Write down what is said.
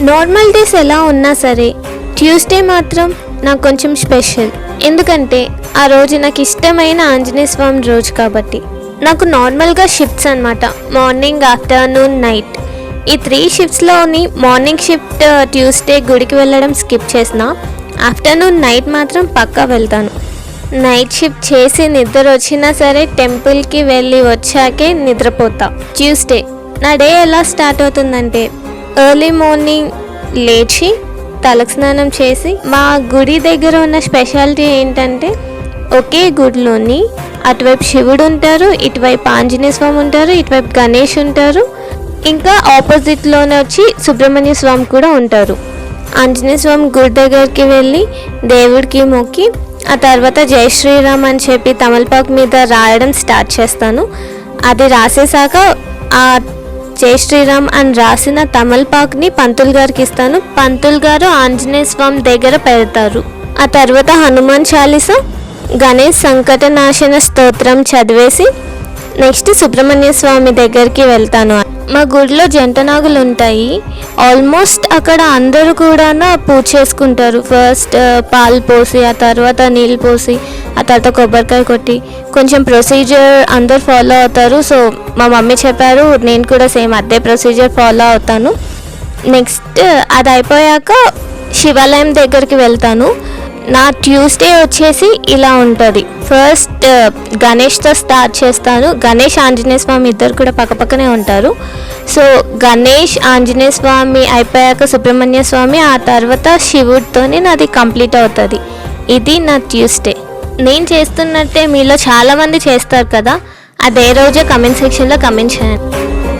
Normal days ఎలా ఉన్నా సరే ట్యూస్డే మాత్రం నాకు కొంచెం స్పెషల్. ఎందుకంటే ఆ రోజు నాకు ఇష్టమైన ఆంజనేయ స్వామి రోజు కాబట్టి. నాకు నార్మల్గా షిఫ్ట్స్ అనమాట మార్నింగ్ ఆఫ్టర్నూన్ నైట్. ఈ త్రీ షిఫ్ట్స్లోని మార్నింగ్ షిఫ్ట్ ట్యూస్డే గుడికి వెళ్ళడం స్కిప్ చేసిన ఆఫ్టర్నూన్ నైట్ మాత్రం పక్కా వెళ్తాను. నైట్ షిఫ్ట్ చేసి నిద్ర వచ్చినా సరే టెంపుల్కి వెళ్ళి వచ్చాకే నిద్రపోతా. ట్యూస్డే. నా డే ఎలా స్టార్ట్ అవుతుందంటే ఎర్లీ మార్నింగ్ లేచి తలకు స్నానం చేసి మా గుడి దగ్గర ఉన్న స్పెషాలిటీ ఏంటంటే ఒకే గుడిలోని అటువైపు శివుడు ఉంటారు ఇటువైపు ఆంజనేయ స్వామి ఉంటారు ఇటువైపు గణేష్ ఉంటారు. ఇంకా ఆపోజిట్లోనే వచ్చి సుబ్రహ్మణ్య స్వామి కూడా ఉంటారు. ఆంజనేయ స్వామి గుడి దగ్గరికి వెళ్ళి దేవుడికి మొక్కి ఆ తర్వాత జై శ్రీరామ్ అని చెప్పి తమలపాకు మీద రాయడం స్టార్ట్ చేస్తాను. అది రాసేసాక ఆ జై శ్రీరామ్ అని రాసిన తమలపాకుని పంతులు గారికి ఇస్తాను. పంతులు గారు ఆంజనేయ స్వామి దగ్గర పెడతారు. ఆ తర్వాత హనుమాన్ చాలీస గణేష్ సంకటనాశన స్తోత్రం చదివేసి నెక్స్ట్ సుబ్రహ్మణ్య స్వామి దగ్గరికి వెళ్తాను. మా గుడిలో జంటనాగులు ఉంటాయి ఆల్మోస్ట్ అక్కడ అందరూ కూడా పూజ చేసుకుంటారు. ఫస్ట్ పాలు పోసి ఆ తర్వాత నీళ్ళు పోసి ఆ తర్వాత కొబ్బరికాయ కొట్టి కొంచెం ప్రొసీజర్ అందరు ఫాలో అవుతారు. సో మా మమ్మీ చెప్పారు నేను కూడా సేమ్ అదే ప్రొసీజర్ ఫాలో అవుతాను. నెక్స్ట్ అది అయిపోయాక శివాలయం దగ్గరికి వెళ్తాను. నా ట్యూస్డే వచ్చేసి ఇలా ఉంటుంది. ఫస్ట్ uh, గణేష్తో స్టార్ట్ చేస్తాను. గణేష్ ఆంజనేయ స్వామి ఇద్దరు కూడా పక్కపక్కనే ఉంటారు. సో గణేష్ ఆంజనేయ స్వామి అయిపోయాక సుబ్రహ్మణ్య స్వామి ఆ తర్వాత శివుడితోనే నాది కంప్లీట్ అవుతుంది. ఇది నా ట్యూస్డే నేను చేస్తున్నట్టే మీలో చాలామంది చేస్తారు కదా అదే రోజే కమెంట్ సెక్షన్లో కమెంట్ చేయండి.